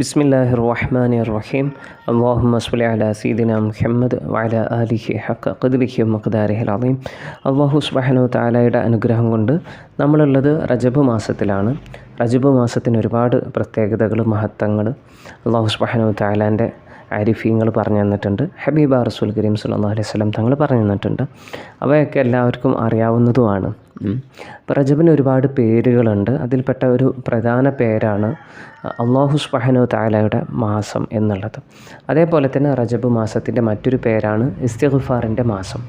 ബിസ്മില്ലാഹി റഹ്മാൻ റഹീം അള്ളാഹുമ്മ സുലി അല സീദിന മുഹമ്മദ് വല അലിഹി ഹക്ക ഖദ്രിഹി മഖ്ദാരിഹൽ അലീം അള്ളാഹു സുബാനു താലയുടെ അനുഗ്രഹം കൊണ്ട് നമ്മളുള്ളത് റജബ് മാസത്തിലാണ്. റജബ് മാസത്തിന് ഒരുപാട് പ്രത്യേകതകൾ മഹത്വങ്ങൾ അള്ളാഹു സുബാനു താലാന്റെ ആരിഫീങ്ങൾ പറഞ്ഞു തന്നിട്ടുണ്ട്. ഹബീബ റസൂൽ കരീം സുല്ലാ അലൈഹി സ്വലം തങ്ങൾ പറഞ്ഞു തന്നിട്ടുണ്ട്. അവയൊക്കെ എല്ലാവർക്കും അറിയാവുന്നതുമാണ്. അപ്പോൾ ഒരുപാട് പേരുകളുണ്ട്. അതിൽപ്പെട്ട ഒരു പ്രധാന പേരാണ് അള്ളാഹു സുബ്ഹാനഹു താലയുടെ മാസം എന്നുള്ളത്. അതേപോലെ തന്നെ റജബ് മാസത്തിന്റെ മറ്റൊരു പേരാണ് ഇസ്തിഗ്ഫാറിന്റെ മാസം.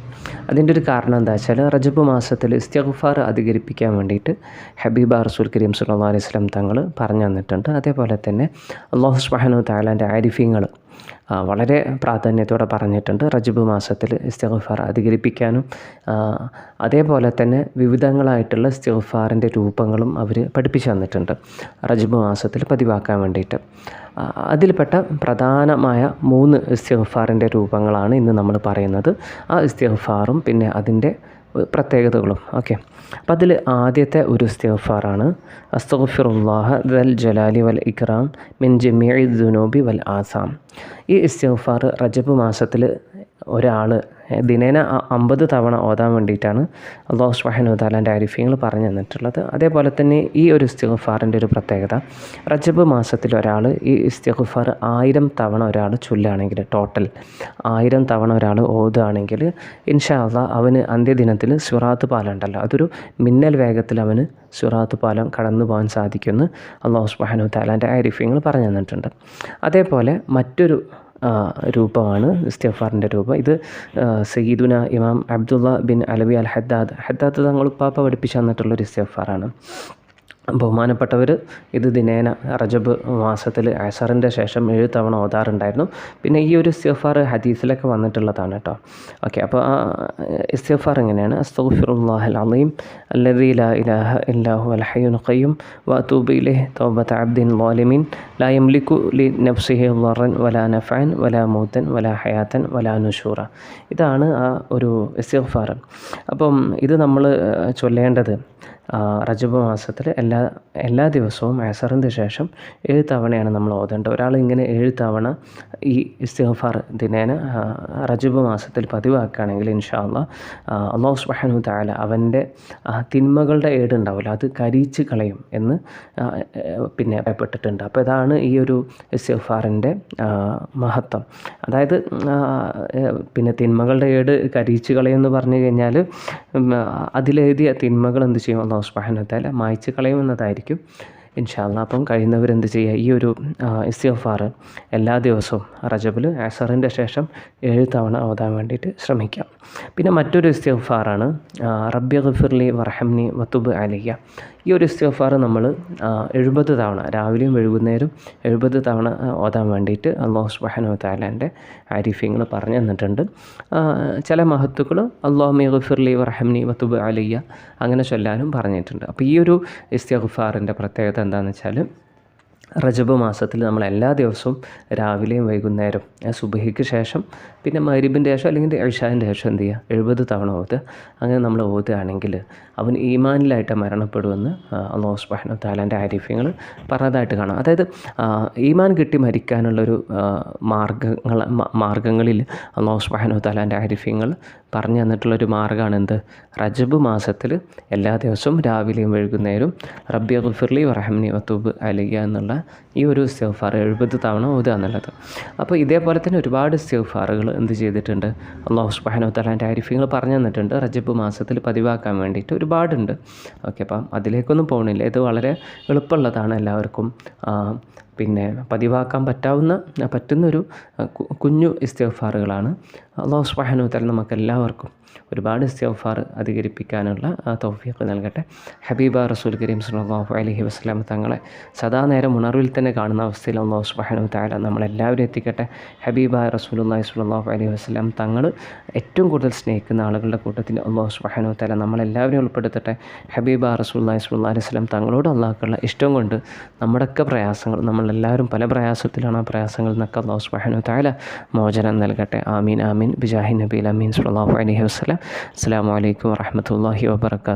അതിന്റെ ഒരു കാരണം എന്താ വെച്ചാൽ റജബ് മാസത്തിൽ ഇസ്തിഗ്ഫാർ അധികരിപ്പിക്കാൻ വേണ്ടിയിട്ട് ഹബീബ റസൂൽ കരീം സുല്ലാ അലൈഹി വസല്ലം തങ്ങൾ പറഞ്ഞു തന്നിട്ടുണ്ട്. അതേപോലെ തന്നെ അള്ളാഹു സുബ്ഹാനഹു താലാന്റെ ആരിഫീങ്ങൾ ആ, വളരെ പ്രാധാന്യത്തോടെ പറഞ്ഞിട്ടുണ്ട്. റജബ് മാസത്തിൽ ഇസ്തിഗ്ഫാർ അധികരിപ്പിക്കാനും അതേപോലെ തന്നെ വിവിധങ്ങളായിട്ടുള്ള ഇസ്തിഗ്ഫാറിന്റെ രൂപങ്ങളും അവർ പഠിപ്പിച്ചു തന്നിട്ടുണ്ട് റജബ് മാസത്തിൽ പതിവാക്കാൻ വേണ്ടിയിട്ട്. അതിൽപ്പെട്ട പ്രധാനമായ മൂന്ന് ഇസ്തിഗ്ഫാറിന്റെ രൂപങ്ങളാണ് ഇന്ന് നമ്മൾ പറയുന്നത്. ആ ഇസ്തിഗ്ഫാറും പിന്നെ അതിന്റെ പ്രത്യേകതകളും. ഓക്കെ. അപ്പം അതിൽ ആദ്യത്തെ ഒരു ഇസ്തിഗ്ഫാറാണ്. അസ്തഗ്ഫിറുല്ലാഹ ദൽ ജലാലി വൽ ഇക്രാം മിൻ ജമീഇ ദുനൂബി വൽ ആസാം. ഈ ഇസ്തിഗ്ഫാർ റജബ് മാസത്തിൽ ഒരാൾ ദിനേന അമ്പത് തവണ ഓതാൻ വേണ്ടിയിട്ടാണ് അള്ളാഹു സുബ്ഹാനഹു തആലാന്റെ ആരിഫ്യങ്ങൾ പറഞ്ഞു തന്നിട്ടുള്ളത്. അതേപോലെ തന്നെ ഈ ഒരു ഇസ്തിഖുഫാറിന്റെ ഒരു പ്രത്യേകത റജബ് മാസത്തിൽ ഒരാൾ ഈ ഇസ്തിഖുഫാർ ആയിരം തവണ ഒരാൾ ചൊല്ലുകയാണെങ്കിൽ ടോട്ടൽ ആയിരം തവണ ഒരാൾ ഓതുകയാണെങ്കിൽ ഇൻഷാ അവന് അന്ത്യദിനത്തിൽ സുറാത്ത് പാലം ഉണ്ടല്ലോ അതൊരു മിന്നൽ വേഗത്തിൽ അവന് സുറാത്ത് പാലം കടന്നു പോകാൻ സാധിക്കുമെന്ന് അള്ളാഹു സുബ്ഹാനഹു താലാന്റെ ആരിഫ്യങ്ങൾ പറഞ്ഞു തന്നിട്ടുണ്ട്. അതേപോലെ മറ്റൊരു രൂപമാണ് ഇസ്തിഗ്ഫാറിന്റെ രൂപം. ഇത് Sayyiduna Imam Abdullah bin Alawi al Haddad. Haddad തങ്ങൾ ഉപ്പാപ്പ പഠിപ്പിച്ചു തന്നിട്ടുള്ളൊരു ഇസ്തിഗ്ഫാറാണ്. ബഹുമാനപ്പെട്ടവർ ഇത് ദിനേന റജബ് മാസത്തിൽ അസറിന്റെ ശേഷം ഏഴ് തവണ ഓതാറുണ്ടായിരുന്നു. പിന്നെ ഈ ഒരു ഇസ്തിഗ്ഫാർ ഹദീസിലൊക്കെ വന്നിട്ടുള്ളതാണ് കേട്ടോ. ഓക്കെ അപ്പോൾ ആ ഇസ്തിഗ്ഫാർ എങ്ങനെയാണ്? അസ്തഗ്ഫിറുല്ലാഹൽ അലീം അല്ലദീ ലാ ഇലാഹ ഇല്ലാഹു അൽ ഹയ്യുൽ ഖയ്യൂം വഅതൂബു ഇലൈഹി തൗബത അബ്ദിൻ വാലിമീൻ ലാ യംലിക്കു ലി നഫ്സിഹി ളറൻ വലാ നഫാൻ വലാ മൂത്തൻ വലാ ഹയാത്തൻ വലാ നുഷൂറ. ഇതാണ് ആ ഒരു ഇസ്തിഗ്ഫാർ. അപ്പം ഇത് നമ്മൾ ചൊല്ലേണ്ടത് റജബ് മാസത്തിൽ എല്ലാ എല്ലാ ദിവസവും ആസറിന്റെ ശേഷം ഏഴ് തവണയാണ് നമ്മൾ ഓതേണ്ടത്. ഒരാൾ ഇങ്ങനെ ഏഴ് തവണ ഈ ഇസ്തിഗ്ഫാർ ദിനേന റജബ് മാസത്തിൽ പതിവാക്കുകയാണെങ്കിൽ ഇൻഷാല്ല അള്ളാഹു സുബാനു താല അവന്റെ ആ, തിന്മകളുടെ ഏടുണ്ടാവില്ല അത് കരിച്ച് കളയും എന്ന് പിന്നെ പറയപ്പെട്ടിട്ടുണ്ട് അപ്പോൾ ഇതാണ് ഈ ഒരു ഇസ്തിഹഫാറിന്റെ മഹത്വം. അതായത് പിന്നെ തിന്മകളുടെ ഏട് കരിച്ച് കളയും എന്ന് പറഞ്ഞു കഴിഞ്ഞാൽ അതിലെഴുതിയ തിന്മകൾ എന്ത് ചെയ്യും? അള്ളാഹു സുബാനത്താല മായ്ച്ചു കളയുമെന്നതായിരിക്കും. ഇൻഷാല്ല അപ്പം കഴിയുന്നവർ എന്ത് ചെയ്യുക? ഈ ഒരു ഇസ്തിഗ്ഫാർ എല്ലാ ദിവസവും റജബിൽ അസറിന്റെ ശേഷം ഏഴ് തവണ ഓതാൻ വേണ്ടിയിട്ട് ശ്രമിക്കാം. പിന്നെ മറ്റൊരു ഇസ്തിഫാറാണ് റബ്ബി ഗഫിർലി വർഹംനി വത്തുബ് അലിയ ഈ ഒരു ഇസ്തിഗ്ഫാർ നമ്മൾ എഴുപത് തവണ രാവിലെയും വൈകുന്നേരം എഴുപത് തവണ ഓതാൻ വേണ്ടിയിട്ട് അള്ളാഹു സുബ്ഹാനഹു താലാന്റെ ആരിഫ്യങ്ങൾ പറഞ്ഞു തന്നിട്ടുണ്ട്. ചില മഹത്തുക്കൾ അള്ളാഹു ഗഫിർലി വർഹംനി വത്തുബ് അലിയ അങ്ങനെ ചൊല്ലാനും പറഞ്ഞിട്ടുണ്ട്. അപ്പോൾ ഈ ഒരു ഇസ്തിഫാറിന്റെ പ്രത്യേകത എന്താണെന്ന് വെച്ചാൽ റജബ് മാസത്തിൽ നമ്മൾ എല്ലാ ദിവസവും രാവിലെയും വൈകുന്നേരം സുബഹിക്ക് ശേഷം പിന്നെ മരിബിന്റെ ശേഷം അല്ലെങ്കിൽ ഇഷാന്റെ ശേഷം എന്ത് ചെയ്യുക? എഴുപത് തവണ ഓത്ത് അങ്ങനെ നമ്മൾ ഓത്തുകയാണെങ്കിൽ അവൻ ഈമാനിലായിട്ട് മരണപ്പെടുമെന്ന് അള്ളാഹു സുബ്ഹാനഹു താലാന്റെ ആരിഫ്യങ്ങൾ പറഞ്ഞതായിട്ട് കാണാം. അതായത് ഈമാൻ കിട്ടി മരിക്കാനുള്ളൊരു മാർഗങ്ങൾ മാർഗങ്ങളിൽ അള്ളാഹു സുബ്ഹാനഹു താലാന്റെ ആരിഫ്യങ്ങൾ പറഞ്ഞു തന്നിട്ടുള്ളൊരു മാർഗമാണ് എന്ത്? റജബ് മാസത്തിൽ എല്ലാ ദിവസവും രാവിലെയും വൈകുന്നേരം റബ്ബി ഗുഫിർലി വറഹംനി വത്തൂബ് അലിയ എന്നുള്ള ഈ ഒരു ഇസ്തിഗ്ഫാർ എഴുപത് തവണ ഓതുക എന്നുള്ളത്. അപ്പോൾ ഇതേപോലെ തന്നെ ഒരുപാട് ഇസ്തിഗ്ഫാറുകൾ എന്ത് ചെയ്തിട്ടുണ്ട്? അള്ളാഹു സുബ്ഹാനഹു തലാന്റെ ആരിഫ്യങ്ങൾ പറഞ്ഞു തന്നിട്ടുണ്ട്. റജബ് മാസത്തിൽ പതിവാക്കാൻ വേണ്ടിയിട്ട് ഒരുപാടുണ്ട്. ഓക്കെ അപ്പം അതിലേക്കൊന്നും പോകണില്ല ഇത് വളരെ എളുപ്പമുള്ളതാണ് എല്ലാവർക്കും. പിന്നെ പതിവാക്കാൻ പറ്റാവുന്ന പറ്റുന്നൊരു കുഞ്ഞു ഇസ്തിഗ്ഫാറുകളാണ്. അള്ളാഹു സുബ്ഹാനഹു തആല നമുക്കെല്ലാവർക്കും ഒരുപാട് ഇസ്തിഗ്ഫാർ അധികരിപ്പിക്കാനുള്ള തൗഫീഖ് നൽകട്ടെ. ഹബീബ റസൂൽ കരീം സല്ലല്ലാഹു അലൈഹി വസല്ലം തങ്ങളെ സദാ നേരം ഉണർവിൽ തന്നെ കാണുന്ന അവസ്ഥയിൽ അള്ളാഹു സുബ്ഹാനഹു തആല നമ്മളെല്ലാവരും എത്തിക്കട്ടെ. ഹബീബ റസൂലുള്ളാഹി സ്വല്ലല്ലാഹു അലൈഹി വസല്ലം തങ്ങൾ ഏറ്റവും കൂടുതൽ സ്നേഹിക്കുന്ന ആളുകളുടെ കൂട്ടത്തിൽ അള്ളാഹു സുബ്ഹാനഹു തആല നമ്മളെല്ലാവരും ഉൾപ്പെടുത്തട്ടെ. ഹബീബ റസൂലുള്ളാഹി സ്വല്ലല്ലാഹു അലൈഹി വസല്ലം തങ്ങളോട് അള്ളാഹുക്കുള്ള ഇഷ്ടം കൊണ്ട് നമ്മുടെയൊക്കെ പ്രയാസങ്ങൾ നമ്മളെല്ലാവരും പല പ്രയാസത്തിലാണ് ആ പ്രയാസങ്ങളിൽ നിന്നൊക്കെ അള്ളാഹു സുബ്ഹാനഹു തആല മോചനം നൽകട്ടെ. ആമീൻ ആമീൻ. ബിജാഹി നബീൽ അമീൻ സ്വല്ലല്ലാഹു അലൈഹി വസല്ലം. അസ്സലാമു അലൈക്കും വറഹ്മത്തുള്ളാഹി വബറകാതുഹു.